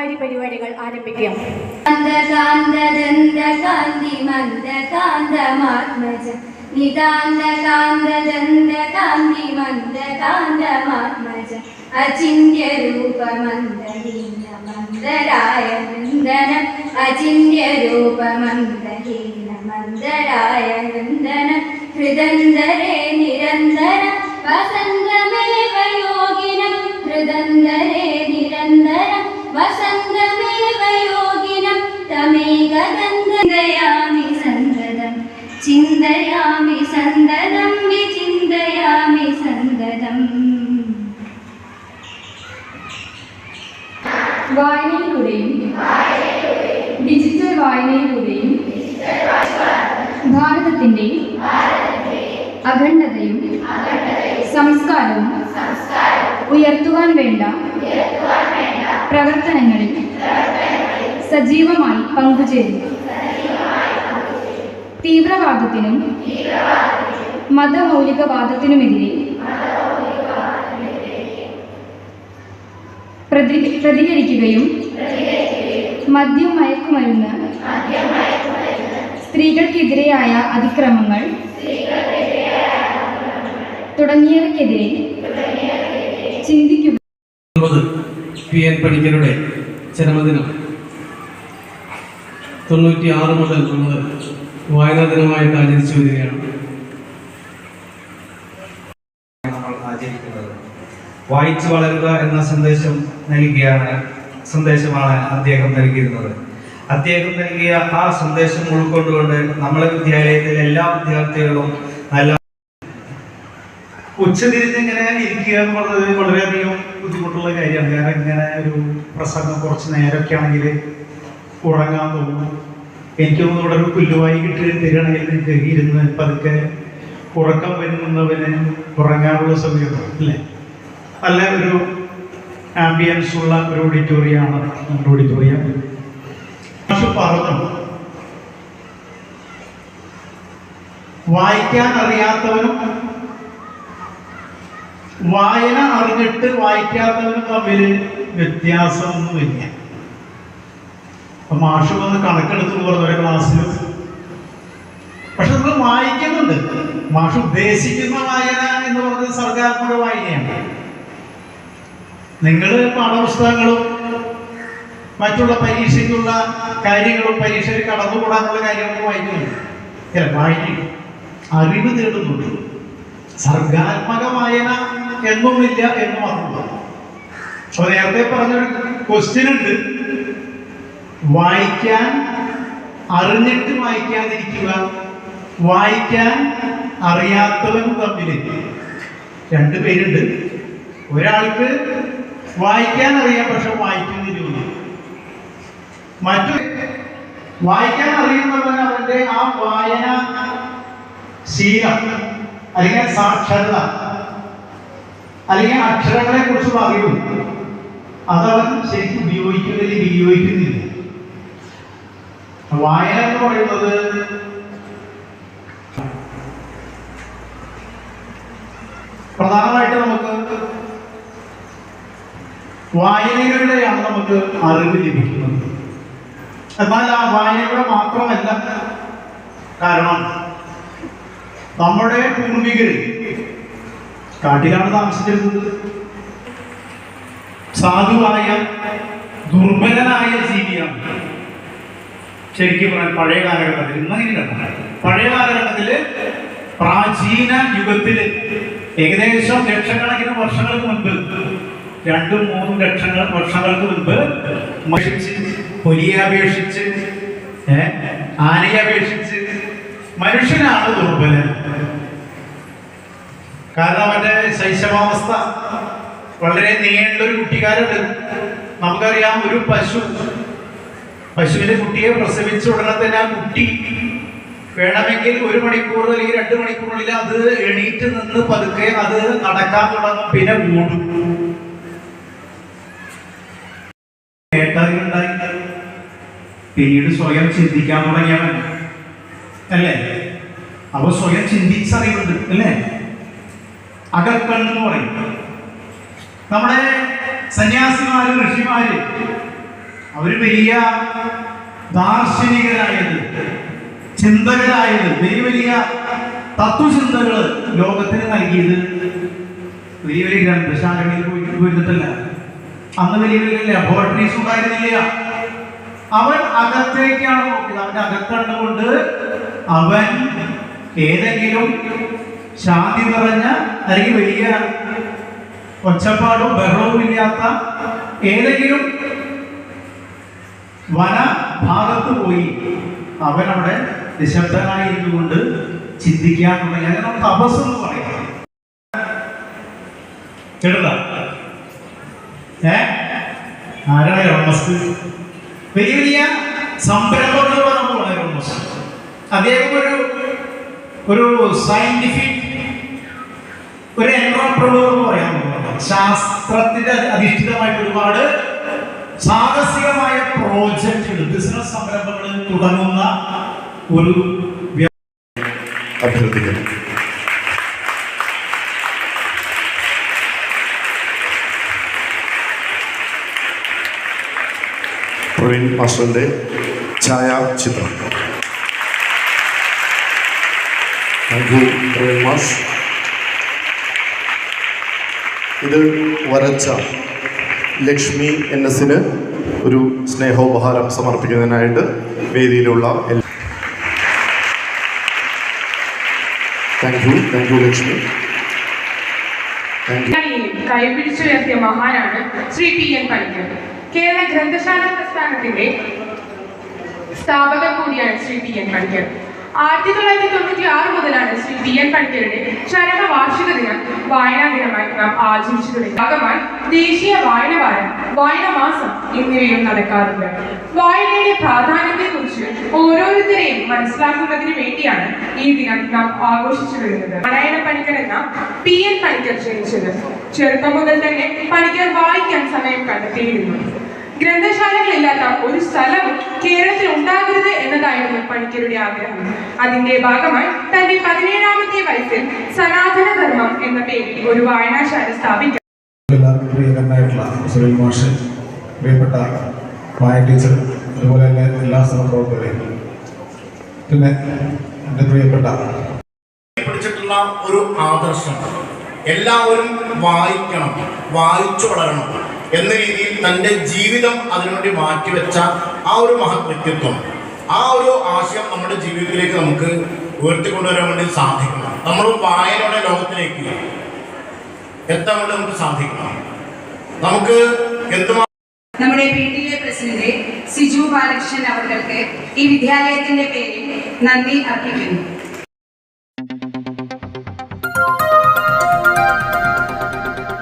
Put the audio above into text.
കലാകാരി പരിപാടികൾ ആരംഭിക്കാം. കാന്തി മന്ദകാന്തമാത്മജ നിതാന്ത കാന്ത കാന്തി മന്ദകാന്തമാത്മജ അചിന്യ രൂപ മന്ദഹീന മന്ദരായ വൃന്ദനം അചിന്യ രൂപ മന്ദഹീന മന്ദരായ വൃന്ദനം ഹൃദന്തരേ സംസ്കാരവും ഉയർത്തുവാൻ വേണ്ട പ്രവർത്തനങ്ങളിൽ സജീവമായി പങ്കുചേരുന്നു തീവ്രവാദത്തിനും മതമൗലികവാദത്തിനുമെതിരെ പ്രതി- പ്രതികരിക്കുകയും മദ്യം മയക്കുമരുന്ന് സ്ത്രീകൾക്കെതിരെയായ അതിക്രമങ്ങൾ തുടങ്ങിയവയ്ക്കെതിരെ ചിന്തിക്കുക ഒമ്പത് പി എൻ പണിക്കരുടെ ജന്മദിനം. തൊണ്ണൂറ്റി ആറ് മുതൽ നമ്മൾ വായനാ ദിനമായിട്ട് ആചരിച്ചു വരികയാണ്. നമ്മൾ ആചരിക്കുന്നത്. വായിച്ചു വളരുക എന്ന സന്ദേശം നൽകിയാണ് സന്ദേശമാണ് അദ്ദേഹം നൽകിയിരുന്നത്. അദ്ദേഹം നൽകിയ ആ സന്ദേശം ഉൾക്കൊണ്ടുകൊണ്ട് നമ്മളെ വിദ്യാലയത്തിലെ എല്ലാ വിദ്യാർത്ഥികളും നല്ല ഉച്ചതിരിഞ്ഞ് ഇങ്ങനെ ഇരിക്കുക എന്ന് പറഞ്ഞത് വളരെയധികം ബുദ്ധിമുട്ടുള്ള കാര്യമാണ്. കാരണം ഇങ്ങനെ ഒരു പ്രസംഗം കുറച്ച് നേരമൊക്കെ ആണെങ്കിൽ ഉറങ്ങാൻ തോന്നും. എനിക്കൊന്നും ഇവിടെ ഒരു പുല്ലുവായി കിട്ടി തരികയാണെങ്കിൽ എനിക്ക് ഇരുന്ന് പതുക്കെ ഉറക്കം വരുന്നവന് ഉറങ്ങാനുള്ള സമയമാണ് അല്ലേ? അല്ല ഒരു ആംബിയൻസ് ഉള്ള ഒരു ഓഡിറ്റോറിയമാണ് നമ്മുടെ ഓഡിറ്റോറിയം പക്ഷെ പറഞ്ഞു വായിക്കാൻ അറിയാത്തവനും വായന അറിഞ്ഞിട്ട് വായിക്കാത്തവന് തമ്മിൽ വ്യത്യാസമൊന്നുമില്ല. അപ്പൊ മാഷ് വന്ന് കണക്കെടുത്ത് പറഞ്ഞു ഒരു ക്ലാസ്സിൽ. പക്ഷെ നമ്മൾ വായിക്കുന്നുണ്ട്. മാഷ് ഉദ്ദേശിക്കുന്ന വായന എന്ന് പറഞ്ഞത് സർഗാത്മക വായനയാണ്. നിങ്ങൾ പാഠപുസ്തകങ്ങളും മറ്റുള്ള പരീക്ഷയ്ക്കുള്ള കാര്യങ്ങളും പരീക്ഷയിൽ കടന്നുകൂടാനുള്ള കാര്യങ്ങളും വായിക്കുന്നുണ്ട്. ചില വായിക്കും. അറിവ് തേടുന്നുണ്ട്. സർഗാത്മക വായന എന്നുമില്ല എന്ന് മാത്രമല്ല അപ്പൊ നേരത്തെ പറഞ്ഞൊരു ക്വസ്റ്റ്യൻ ഉണ്ട്. വായിക്കാൻ അറിഞ്ഞിട്ട് വായിക്കാതിരിക്കുക വായിക്കാൻ അറിയാത്തവനും തമ്മിൽ രണ്ട് പേരുണ്ട്. ഒരാൾക്ക് വായിക്കാൻ അറിയാം പക്ഷെ വായിക്കുന്നില്ല മറ്റു വായിക്കാൻ അറിയുന്നവൻ അവന്റെ ആ വായന ശീലം അല്ലെങ്കിൽ സാക്ഷരത അല്ലെങ്കിൽ അക്ഷരങ്ങളെ കുറിച്ചുള്ള അറിവ് അതവൻ ശരിക്കും ഉപയോഗിക്കുന്നില്ല വിനിയോഗിക്കുന്നില്ല. വായന എന്ന് പറയുന്നത് പ്രധാനമായിട്ട് നമുക്ക് വായനകളുടെയാണ് നമുക്ക് അറിവ് ലഭിക്കുന്നത്. എന്നാൽ ആ വായനയുടെ മാത്രമല്ല കാരണം നമ്മുടെ പൂർവികർ കാട്ടിലാണ് താമസിച്ചിരുന്നത് സാധുവായ ദുർബലനായ ജീവിയാണ്. ശരിക്കും പറഞ്ഞാൽ പഴയ കാലഘട്ടത്തിൽ ഇന്നങ്ങനെയല്ല പഴയ കാലഘട്ടത്തിൽ പ്രാചീന യുഗത്തിൽ ഏകദേശം ലക്ഷക്കണക്കിന് വർഷങ്ങൾക്ക് മുൻപ് രണ്ടും മൂന്നും ലക്ഷങ്ങൾ വർഷങ്ങൾക്ക് മുൻപ് മഷിച്ച് പുലിയെ അപേക്ഷിച്ച് ആനയെ അപേക്ഷിച്ച് മനുഷ്യനാണ് ദുർബലൻ. കാരണം അവന്റെ ശൈശവാവസ്ഥ വളരെ നീണ്ട ഒരു കുട്ടിക്കാരുണ്ട്. നമുക്കറിയാം ഒരു പശു പശുവിന്റെ കുട്ടിയെ പ്രസവിച്ച ഉടനെ തന്നെ ആ കുട്ടി വേണമെങ്കിൽ ഒരു മണിക്കൂർ അല്ലെങ്കിൽ രണ്ട് മണിക്കൂറിനുള്ളിൽ അത് എണീറ്റ് നിന്ന് പതുക്കെ അത് നടക്കാൻ തുടങ്ങും പിന്നെ ഓടും. പിന്നീട് സ്വയം ചിന്തിക്കാൻ തുടങ്ങിയവൻ. അല്ലേ? അവ സ്വയം ചിന്തിച്ചറിവുണ്ട് അല്ലേ? അകക്കണ്ണെന്ന് പറയും. നമ്മുടെ സന്യാസിമാര് ഋഷിമാര് അവർ വലിയ ദാർശനികരായത് ചിന്തകരായത് വലിയ വലിയ തത്വചിന്തകൾ ലോകത്തിന് നൽകിയത് വലിയ വലിയ ഗ്രന്ഥശാലകളിൽ പോയി പോയിരുന്നിട്ടല്ല. അന്ന് വലിയ വലിയ ലബോറട്ടറീസ് ഉണ്ടായിരുന്നില്ല. അവൻ അകത്തേക്കാണ് നോക്കിയത്. അവന്റെ അകക്കണ്ടുകൊണ്ട് അവൻ ഏതെങ്കിലും ശാന്തി നിറഞ്ഞ അല്ലെങ്കിൽ വലിയ ഒച്ചപ്പാടും ബഹളവും ഇല്ലാത്ത ഏതെങ്കിലും വന ഭാഗത്ത് പോയി അവൻ അവിടെ നിശബ്ദനായിരുന്നുകൊണ്ട് ചിന്തിക്കാനുള്ള അങ്ങനെ നമുക്ക് തപസ് എന്ന് പറയാം കേട്ടോ വലിയ വലിയ സംരംഭങ്ങൾ പറഞ്ഞു അദ്ദേഹം ഒരു ഒരു സയന്റിഫിക് ഒരു എന്റർപ്രണർ എന്ന് പറയാൻ ശാസ്ത്രത്തിന്റെ അധിഷ്ഠിതമായിട്ട് ഒരുപാട് സാഹസികമായ പ്രോജക്റ്റുകൾ ബിസിനസ് സംരംഭങ്ങളിൽ തുടങ്ങുന്ന ഒരു അഭ്യർത്ഥിക്കുന്നു. പ്രവീൺ മാസ്റ്ററിന്റെ ഛായാചിത്രം. താങ്ക് യു പ്രവീൺ മാഷ്. ഇത് വരച്ച ലക്ഷ്മി എൻ എസിന് ഒരു സ്നേഹോപഹാരം സമർപ്പിക്കുന്നതിനായിട്ട് വേദിയിലുള്ള thank you thank you Lakshmi. കൈപിടിച്ചുയർത്തിയ മഹാനാണ് ശ്രീ പി എൻ പണിക്കർ. കേരള ഗ്രന്ഥശാല പ്രസ്ഥാനത്തിന്റെ സ്ഥാപകൻ കൂടിയാണ് ശ്രീ പി എൻ പണിക്കർ. ആയിരത്തി തൊള്ളായിരത്തി തൊണ്ണൂറ്റി ആറ് മുതലാണ് ശ്രീ പി എൻ പണിക്കരുടെ വായനാ ദിനമായി നാം ആചരിച്ചു തുടങ്ങി ദേശീയ വായന വാരം വായന മാസം എന്നിവയും നടക്കാറുണ്ട്. വായനയുടെ പ്രാധാന്യത്തെ കുറിച്ച് ഓരോരുത്തരെയും മനസ്സിലാക്കുന്നതിന് വേണ്ടിയാണ് ഈ ദിനം നാം ആഘോഷിച്ചു വരുന്നത് നാരായണ പണിക്കർ എന്ന പി എൻ പണിക്കർ ജനിച്ചത്. ചെറുപ്പം മുതൽ തന്നെ പണിക്കർ വായിക്കാൻ സമയം കണ്ടെത്തിയിരുന്നു. ഗ്രന്ഥശാലകളില്ലാത്ത ഒരു സ്ഥലം കേരളത്തിൽ ഉണ്ടാകരുത് എന്നതായിരുന്നു പണിക്കരുടെ ആഗ്രഹം. അതിന്റെ ഭാഗമായി തന്റെ പതിനേഴാമത്തെ വയസ്സിൽ സനാതനധർമ്മം എന്ന പേരിൽ ഒരു വായനാശാല സ്ഥാപിക്കാൻ എല്ലാവർക്കും പ്രിയങ്കരനായിട്ടുള്ള സുനിൽ മാഷ് പ്രിയപ്പെട്ട മായ ടീച്ചർ അതുപോലെ തന്നെ എല്ലാ സഹപ്രവർത്തകരെയും പിന്നെ എന്റെ പ്രിയപ്പെട്ട പിടിച്ചിട്ടുള്ള ഒരു ആദർശം. എല്ലാവരും വായിക്കണം വായിച്ചു വളരണം. എന്ന രീതിയിൽ തന്റെ ജീവിതം അതിനുവേണ്ടി മാറ്റിവെച്ച ആ ഒരു മഹത് ആ ഒരു ആശയം നമ്മുടെ ജീവിതത്തിലേക്ക് നമുക്ക് ഉയർത്തിക്കൊണ്ടുവരാൻ വേണ്ടി സാധിക്കണം. നമ്മൾ വായനയുടെ ലോകത്തിലേക്ക് എത്താൻ വേണ്ടി നമുക്ക് സാധിക്കണം. നമുക്ക് എന്തുമാ നമ്മുടെ P T A president Siju Balakrishnan അവർക്ക് ഈ വിദ്യാലയത്തിന്റെ പേരിൽ നന്ദി അർപ്പിക്കുന്നു.